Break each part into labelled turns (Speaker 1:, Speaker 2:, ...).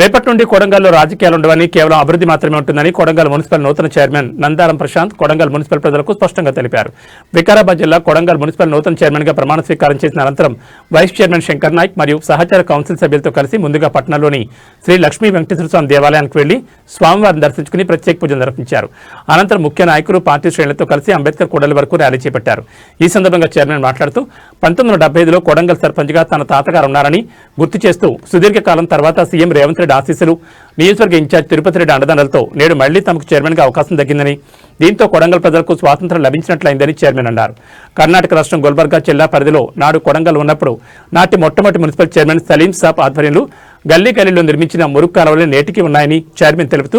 Speaker 1: రేపటి నుండి కొడంగల్లో రాజకీయాలు ఉండవని కేవలం అభివృద్ధి మాత్రమే ఉంటుందని కొడంగల్ మున్సిపల్ నూతన చైర్మన్ నందారం ప్రశాంత్ కొడంగల్ మున్సిపల్ ప్రజలకు స్పష్టంగా తెలిపారు. వికారాబాద్ జిల్లా కొడంగల్ మున్సిపల్ నూతన చైర్మన్గా ప్రమాణ స్వీకారం చేసిన అనంతరం వైస్ చైర్మన్ శంకర్ నాయక్ మరియు సహచార కౌన్సిల్ సభ్యులతో కలిసి ముందుగా పట్టణంలోని శ్రీ లక్ష్మీ వెంకటేశ్వర స్వామి దేవాలయానికి వెళ్ళి స్వామివారిని దర్శించుకుని ప్రత్యేక పూజలు నిర్వహించారు. అనంతరం ముఖ్య నాయకులు పార్టీ శ్రేణులతో కలిసి అంబేద్కర్ కూడలి వరకు ర్యాలీ చేపట్టారు. ఈ సందర్భంగా చైర్మన్ మాట్లాడుతూ పంతొమ్మిది వందల డెబ్బై ఐదులో కొడంగల్ సర్పంచ్గా తన తాతగారు ఉన్నారని గుర్తు చేస్తూ సుదీర్ఘకాలం తర్వాత సీఎం రేవంత్ రెడ్డి ఆశీస్సులు నియోజకవర్గ ఇన్ఛార్జ్ తిరుపతి రెడ్డి అండదండలతో నేడు మళ్ళీ తమకు చైర్మన్గా అవకాశం దక్కిందని దీంతో కొడంగల్ ప్రజలకు స్వాతంత్రం లభించినట్లయిందని చైర్మన్ అన్నారు. కర్ణాటక రాష్ట్రం గుల్బర్గా జిల్లా పరిధిలో నాడు కొడంగల్ ఉన్నప్పుడు నాటి మొట్టమొదటి మున్సిపల్ చైర్మన్ సలీం సాబ్ ఆధ్వర్యంలో గల్లీ గల్లీలో నిర్మించిన మురుగు కాలువలు నేటికి ఉన్నాయని చైర్మన్ తెలుపుతూ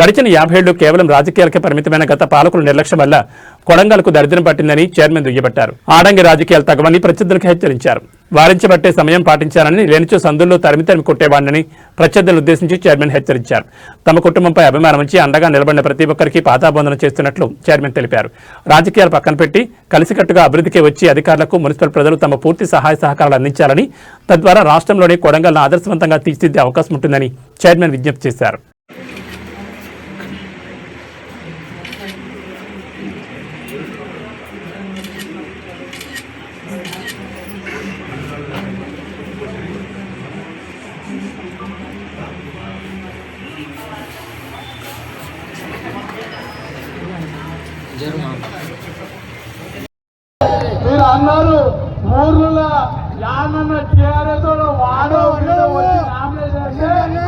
Speaker 1: గడిచిన యాభై ఏళ్ళు కేవలం రాజకీయాలకే పరిమితమైన గత పాలకుల నిర్లక్ష్యం వల్ల కొడంగల్కు దరిద్రం పట్టిందని చైర్మన్ దుయ్యబట్టారు. ఆడంగి రాజకీయాలు తగవని ప్రత్యర్థులకు హెచ్చరించారు. వారించబట్టే సమయం పాటించారని లేనిచో సందుల్లో తరిమి తరిమి కొట్టేవాడిని ప్రత్యర్థులను ఉద్దేశించి చైర్మన్ హెచ్చరించారు. తమ కుటుంబంపై అభిమానం ఉంచి అండగా నిలబడిన ప్రతి ఒక్కరికి పాతాబంధన చేస్తున్నట్లు చైర్మన్ తెలిపారు. రాజకీయాలు పక్కన పెట్టి కలిసికట్టుగా అభివృద్ధికి వచ్చి అధికారులకు మున్సిపల్ ప్రజలు తమ పూర్తి సహాయ సహకారాలు అందించాలని తద్వారా రాష్ట్రంలోని కొడంగల్ను ఆదర్శవంతంగా తీర్చిదిద్దే అవకాశం ఉంటుందని చైర్మన్ విజ్ఞప్తి చేశారు.
Speaker 2: మీరు అన్నారు ఊర్లో యానన్న టీఆర్ఎస్ వాడు వచ్చి నామినేషన్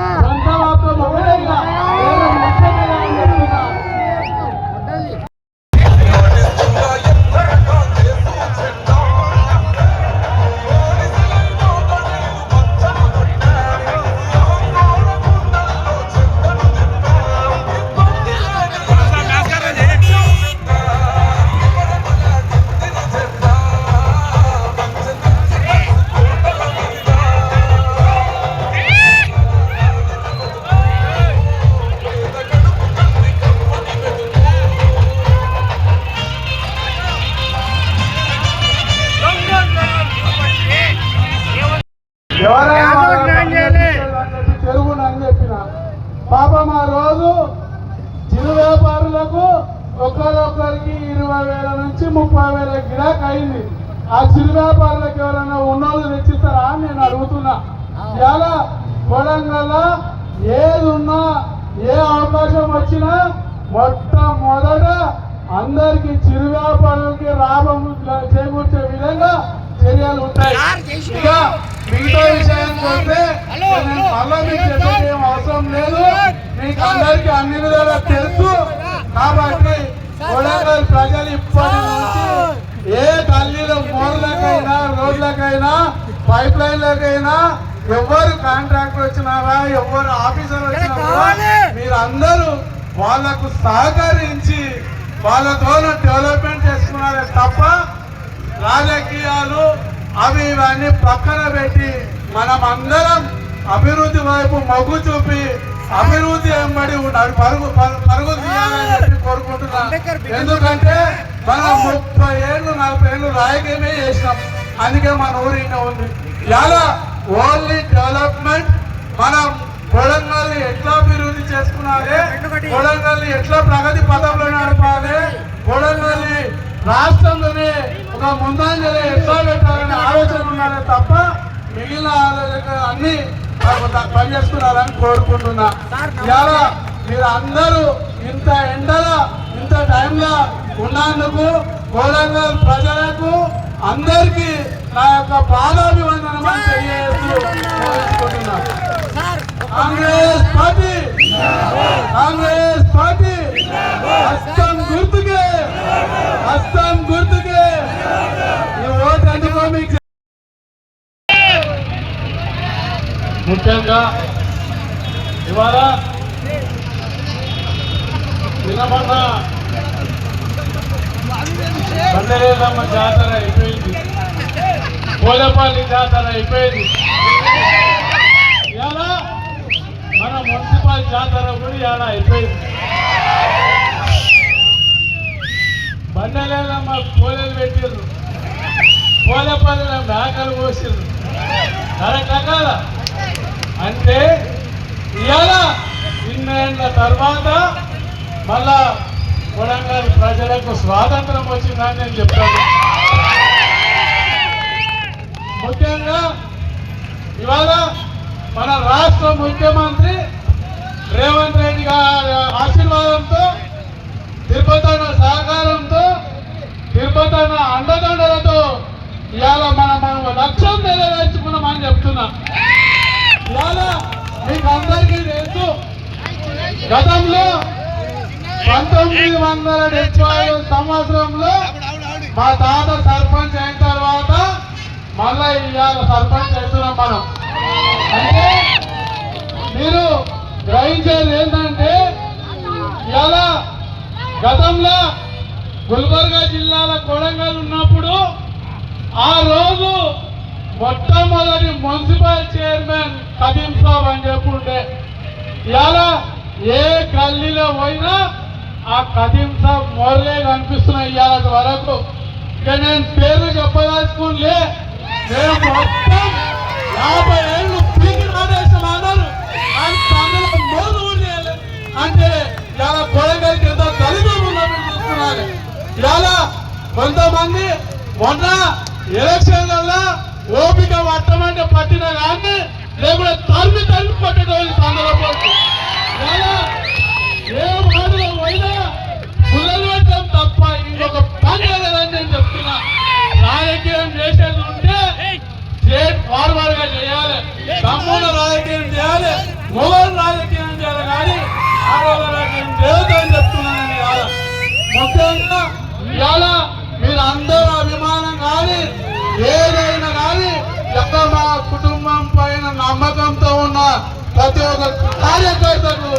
Speaker 2: పాపం ఆ రోజు చిరు వ్యాపారులకు ఒక్కరొక్కరికి ఇరవై వేల నుంచి ముప్పై వేల గిరాక్ అయింది. ఆ చిరు వ్యాపారులకు ఎవరైనా ఉన్నోళ్ళు తెచ్చిస్తారా అని నేను అడుగుతున్నా. ఇలా కొడంగల్ ఏది ఉన్నా ఏ అవకాశం వచ్చినా మొట్టమొదట అందరికి చిరు వ్యాపారులకి లాభం చేకూర్చే విధంగా చర్యలు ఉంటాయి. మిగతా విషయానికి వస్తే మళ్ళా మీకు చెప్పేది ఏం అవసరం లేదు. మీకు అందరికి అన్ని విధాలా తెలుసు. కాబట్టి కొడంగల్ ప్రజలు ఇప్పటి నుంచి ఏ గల్లీలో మోర్లకైనా రోడ్లకైనా పైప్ లైన్లకైనా ఎవరు కాంట్రాక్టర్ వచ్చినారా ఎవరు ఆఫీసర్ వచ్చినారా మీరు అందరూ వాళ్ళకు సహకరించి వాళ్ళతో డెవలప్మెంట్ చేసుకున్నారే తప్ప రాజకీయాలు అవి ఇవన్నీ పక్కన పెట్టి మనం అందరం అభివృద్ధి వైపు మొగ్గు చూపి అభివృద్ధి వెంబడి ఉండాలి పరుగు పరు- పరుగు తీయాలని చెప్పి కోరుకుంటున్నా. ఎందుకంటే మనం ముప్పై ఏళ్ళు నలభై ఏళ్ళు రాజకీయమే చేసినాం. అందుకే మన ఊరు ఇంకా ఉంది. ఇలా ఓన్లీ డెవలప్మెంట్ మనం కొడంగల్ని ఎట్లా అభివృద్ధి చేసుకున్నారే కొడంగల్ని ఎట్లా ప్రగతి పదంలో నడపాలి కొడంగల్ని రాష్ట్రంలోనే ఒక ముందంజలి ఎట్లా పెట్టాలనే ఆలోచన ఉన్నారే తప్ప మిగిలిన ఆలోచన అన్ని పనిచేస్తున్నారని కోరుకుంటున్నా. ఇలా మీరు అందరూ ఇంత ఎండల ఇంత టైంలో ఉన్నందుకు కొడంగల్ ప్రజలకు అందరికీ నా యొక్క పాదాభివందనం తెలియజేస్తూ కోరుకుంటున్నాను కాంగ్రెస్ పార్టీ కాంగ్రెస్ పార్టీ హస్తం గుర్తుకే హస్తం గుర్తుకే ఈ ఓటు ఎందుకో మీకు ముఖ్యంగా ఇవాళ వినమన్న బండలేదమ్మ జాతర అయిపోయింది. కోలపల్లి జాతర అయిపోయింది. ఇవాళ మన మున్సిపల్ జాతర కూడా ఇవాళ అయిపోయింది. బండలేదమ్మ కోలలు పెట్టిర్రు. కోలపల్లిలో మేకలు కోసిర్రు. అంటే ఇవాళ ఇన్నేళ్ళ తర్వాత మళ్ళా వరంగల్ ప్రజలకు స్వాతంత్రం వచ్చిందని నేను చెప్తాను. ముఖ్యంగా ఇవాళ మన రాష్ట్ర ముఖ్యమంత్రి రేవంత్ రెడ్డి గారి ఆశీర్వాదంతో తిరుపతన సహకారంతో తిరుపతన అండదండలతో ఇవాళ మనం మనం లక్ష్యం నెరవేర్చుకున్నామని చెప్తున్నా. ఇవాళ మీకు అందరికీ తెలుసు. గతంలో పంతొమ్మిది వందల డెబ్బై ఐదు సంవత్సరంలో మా తాత సర్పంచ్ అయిన తర్వాత మళ్ళా ఇవాళ సర్పంచ్ అవుతున్నాం మనం. అంటే మీరు గ్రహించేది ఏంటంటే ఇవాళ గతంలో గుల్బర్గా జిల్లాల కొడంగల్ ఉన్నప్పుడు ఆ రోజు మొట్టమొదటి మున్సిపల్ చైర్మన్ కదీం సాబ్ అని చెప్పుంటే ఇలా ఏ గల్లీలో పోయినా ఆ కదీం సాబ్ మొరలే కనిపిస్తున్నాయి ఇవాళ వరకు. ఇక నేను పేర్లు చెప్పదలుచుకునిలే మేము మొత్తం యాభై ఏళ్ళు పీకి రాడేసాం అన్నారు అంటే ఇవాళ కొడంగల్కి ఎంతో దళితం ఉన్నట్టు చూస్తున్నారు. ఇవాళ కొంతమంది మొన్న ఎలక్షన్లలో ఓపిక పట్టమంటే పట్టిన కానీ లేకుంటే తరిమి తరిమి కొట్టడం సందర్భం ఇవాళ ఏ మాటలో పోయినా పుల్లలు పెట్టడం తప్ప ఇంకొక పని లేదని నేను చెప్తున్నా. రాజకీయం చేసేది ఉంటే స్టేట్ ఫార్వర్డ్గా చేయాలి. తమ్ముడు రాజకీయం చేయాలి. మొగలు రాజకీయం చేయాలి కానీ ఆడవాళ్ళ రాజకీయం చేయొద్దని చెప్తున్నాను ఇవాళ ముఖ్యంగా ఇవాళ మీరు అందరూ అభిమానం కానీ ఏదైనా కానీ ఎక్క మా కుటుంబం పైన నమ్మకంతో ఉన్న ప్రతి ఒక్క కార్యకర్తకు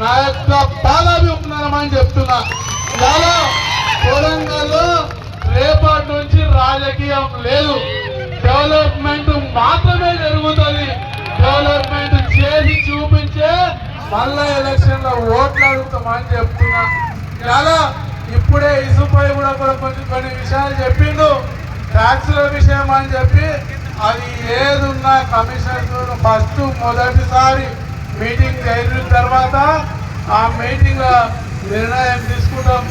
Speaker 2: నా యొక్క పాదాభివందనమని చెప్తున్నా. చాలా కొడంగల్లో రేపటి నుంచి రాజకీయం లేదు. డెవలప్మెంట్ మాత్రమే జరుగుతుంది. డెవలప్మెంట్ చేసి చూపించే మళ్ళా ఎలక్షన్లో ఓట్లు అడుగుతామని చెప్తున్నా. చాలా ఇప్పుడే ఇసుపై కూడా కొన్ని కొన్ని విషయాలు చెప్పిండు. ట్యాక్సుల విషయం అని చెప్పి అది ఏదున్నా కమిషన్ ఫస్ట్ మొదటిసారి మీటింగ్ జరిగిన తర్వాత ఆ మీటింగ్ నిర్ణయం తీసుకుంటాం.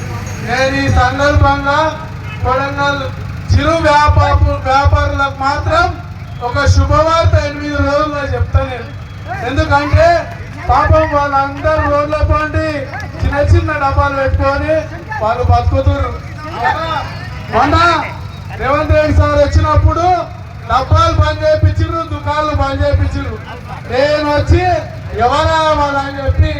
Speaker 2: నేను ఈ సందర్భంగా కొడంగల్ చిరు వ్యాపార వ్యాపారులకు మాత్రం ఒక శుభవార్త ఎనిమిది రోజుల్లో చెప్తాను ఎందుకంటే పాపం వాళ్ళందరూ రోడ్ల పండి చిన్న చిన్న డబ్బాలు పెట్టుకొని వాళ్ళు బతుకుతున్నారు మొన్న రేవంత్ రెడ్డి సార్ వచ్చినప్పుడు డబ్బాలు బంద్ చేయించారు దుకాణాలు బంద్ చేయించారు నేను వచ్చి ఎవరా వాళ్ళని చెప్పి